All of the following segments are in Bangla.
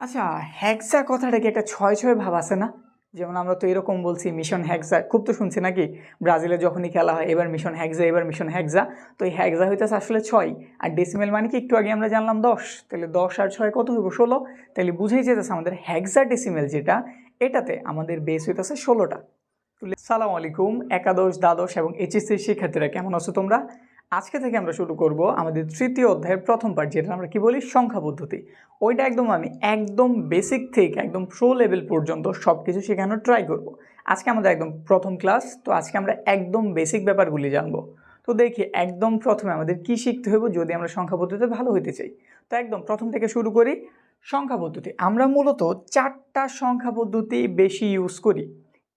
আচ্ছা হ্যাক্সা কথাটা কি একটা ছয় ছয় ভাব আছে না? যেমন আমরা তো এরকম বলছি, মিশন হ্যাক্সা খুব তো শুনছি নাকি? ব্রাজিলে যখনই খেলা হয়, এবার মিশন হ্যাক্সা এবার মিশন হ্যাক্সা তো এই হ্যাক্সা হইতেছে আসলে ছয়। আর ডেসিমেল মানে কি? একটু আগে আমরা জানলাম দশ। তাহলে দশ আর ছয় কত হইব? ষোলো। তাহলে বুঝেই যেতেছে আমাদের হ্যাক্সা ডেসিমেল যেটা, এটাতে আমাদের বেস হইতেছে ষোলোটা। সালাম আলাইকুম, একাদশ, দ্বাদশ এবং এইচএসসির শিক্ষার্থীরা কেমন আছো তোমরা? আজকে থেকে আমরা শুরু করব আমাদের তৃতীয় অধ্যায়ের প্রথম পার্ট যেটা আমরা কি বলি? সংখ্যা পদ্ধতি। ওইটা একদম আমি একদম বেসিক থেকে একদম প্রো লেভেল পর্যন্ত সব কিছু শেখানোর ট্রাই করব। আজকে আমাদের একদম প্রথম ক্লাস তো আজকে আমরা একদম বেসিক ব্যাপারগুলি জানব। তো দেখি, একদম প্রথমে আমাদের কি শিখতে হবে যদি আমরা সংখ্যা পদ্ধতিতে ভালো হতে চাই। তো একদম প্রথম থেকে শুরু করি, সংখ্যা পদ্ধতি। আমরা মূলত চারটা সংখ্যা পদ্ধতি বেশি ইউজ করি।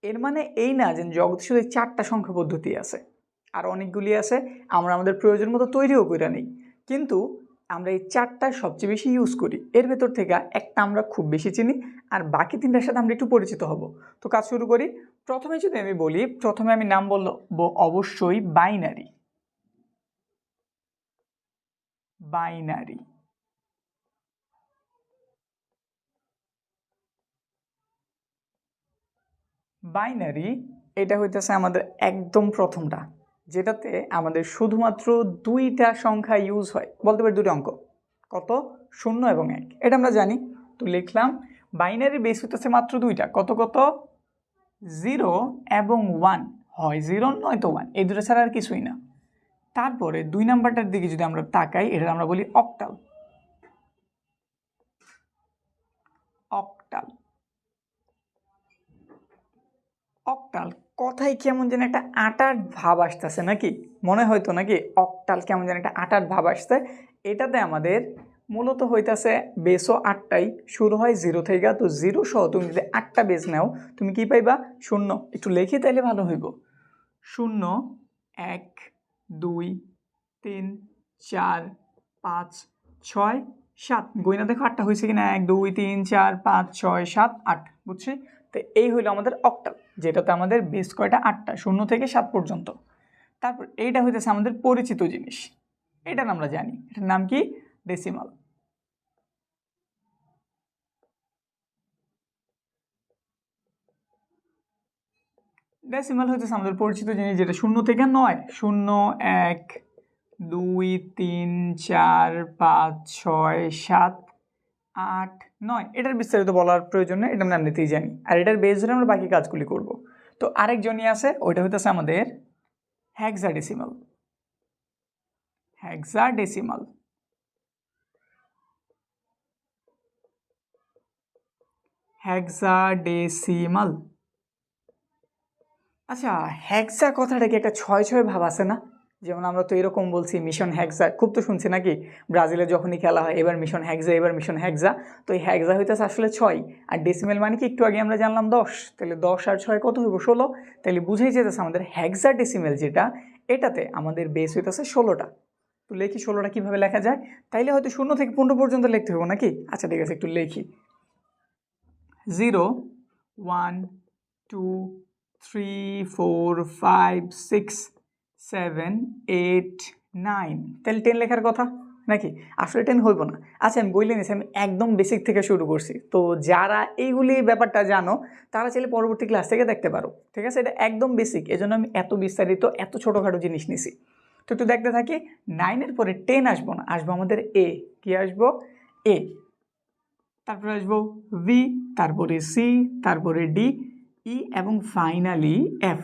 এর মানে এই না যে জগতে শুধু চারটা সংখ্যা পদ্ধতি আছে। আর অনেকগুলি আছে, আমরা আমাদের প্রয়োজন মতো তৈরিও করে নিই। কিন্তু আমরা এই চারটা সবচেয়ে বেশি ইউজ করি। এর ভেতর থেকে একটা আমরা খুব বেশি চিনি, আর বাকি তিনটার সাথে আমরা একটু পরিচিত হব। তো কাজ শুরু করি। প্রথমে যদি আমি বলি, প্রথমে আমি নাম বলব, অবশ্যই বাইনারি। বাইনারি। বাইনারি, এটা হইতেছে আমাদের একদম প্রথমটা। যেটাতে আমাদের শুধুমাত্র দুইটা সংখ্যা ইউজ হয়। বলতে পারি দুটো অঙ্ক। কত? শূন্য এবং এক। এটা আমরা জানি। তো লিখলাম বাইনারি বেস হইতেছে মাত্র দুইটা। কত কত? জিরো এবং ওয়ান হয় জিরো নয় তো ওয়ান এই দুটো ছাড়া আর কিছুই না। তারপরে দুই নাম্বারটার দিকে যদি আমরা তাকাই এটা আমরা বলি অক্টাল অক্টাল কথাই কেমন যেন একটা আটার ভাব আসতেছে নাকি? মনে হয়তো নাকি অকটাল কেমন যেন একটা আটার ভাব আসছে। এটাতে আমাদের মূলত হইতাছে বেসও আটটাই, শুরু হয় জিরো থেকে, তো জিরো সহ তুমি যদি আটটা বেস নাও, তুমি কি পাইবা? শূন্য। একটু লেখি তাইলে ভালো হইব। শূন্য, এক, দুই, তিন, চার, পাঁচ, ছয়, সাত। গইনা দেখো আটটা হয়েছে কিনা? এক, দুই, তিন, চার, পাঁচ, ছয়, সাত, আট। বুঝছি? তো এই হইল আমাদের অক্টাল যেটাতে আমাদের বেস কয়টা? আটটা, শূন্য থেকে সাত পর্যন্ত। তারপর এইটা হইতেছে আমাদের পরিচিত জিনিস। এটা আমরা জানি। এটার নাম কি? ডেসিমাল ডেসিমাল হইতেছে আমাদের পরিচিত জিনিস যেটা শূন্য থেকে নয়। শূন্য, এক, দুই, তিন, চার, পাঁচ, ছয়, সাত আট, নয়। এটার বিস্তারিত বলার প্রয়োজন এটা আমরা এমনিতেই জানি। আর এটার বেস ধরে আমরা বাকি কাজগুলি করব। তো আরেকজনই আছে, ওইটা হইতেছে আমাদের হ্যাক্সাডেসিমাল হ্যাক্সাডেসিমাল হ্যাক্সাডেসিমাল আচ্ছা হ্যাক্সা কথাটা কি একটা ছয় ছয় ভাব আছে না? যেমন আমরা তো এরকম বলছি, মিশন হ্যাকজা খুব তো শুনছি নাকি? ব্রাজিলে যখনই খেলা হয়, এবার মিশন হ্যাকজা এবার মিশন হ্যাক্সা তো এই হ্যাকজা হইতেছে আসলে ছয়। আর ডেসিমেল মানে কি? একটু আগে আমরা জানলাম দশ। তাহলে দশ আর ছয় কত হইব? ষোলো। তাহলে বুঝেই যেতেছে আমাদের হ্যাকজা ডেসিমেল যেটা, এটাতে আমাদের বেস হইতেছে ষোলোটা। তো লেখি ষোলোটা কীভাবে লেখা যায়? তাইলে হয়তো শূন্য থেকে পনেরো পর্যন্ত লিখতে হবে নাকি? আচ্ছা ঠিক আছে, একটু লেখি। Zero, one, two, three, four, five, six seven, eight, nine. তাহলে টেন লেখার কথা নাকি? আসলে টেন হইব না। আচ্ছা আমি বইলে নিয়েছি আমি একদম বেসিক থেকে শুরু করছি। তো যারা এইগুলি ব্যাপারটা জানো, তারা চাইলে পরবর্তী ক্লাস থেকে দেখতে পারো। ঠিক আছে? এটা একদম বেসিক এজন্য আমি এত বিস্তারিত, এত ছোটোখাটো জিনিস নিছি। তো একটু দেখতে থাকি নাইনের পরে টেন আসব না। আসব আমাদের এ কি আসব? এ তারপরে আসব ভি তারপরে সি তারপরে ডি ই এবং ফাইনালি এফ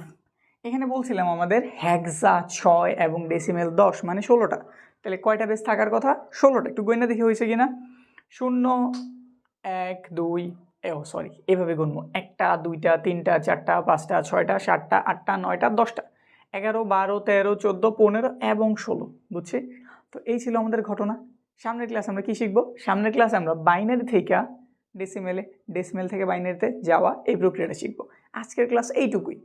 এখানে বলছিলাম আমাদের হ্যাক্সা ছয় এবং ডেসিমেল দশ মানে ষোলোটা। তাহলে কয়টা বেস থাকার কথা? ষোলোটা। একটু গয়না দেখে হয়েছে কিনা? শূন্য, এক, দুই ও সরি এভাবে গুনবো। একটা, দুইটা, তিনটা, চারটা, পাঁচটা, ছয়টা, সাতটা, আটটা, নয়টা, দশটা। এগারো, বারো, তেরো, চোদ্দ, পনেরো এবং ষোলো, বুঝছি? তো এই ছিল আমাদের ঘটনা। সামনের ক্লাস আমরা কী শিখব? সামনের ক্লাসে আমরা বাইনারি থেকে ডেসিমেলে ডেসিমেল থেকে বাইনারিতে যাওয়া এই প্রক্রিয়াটা শিখব। আজকের ক্লাস এইটুকুই।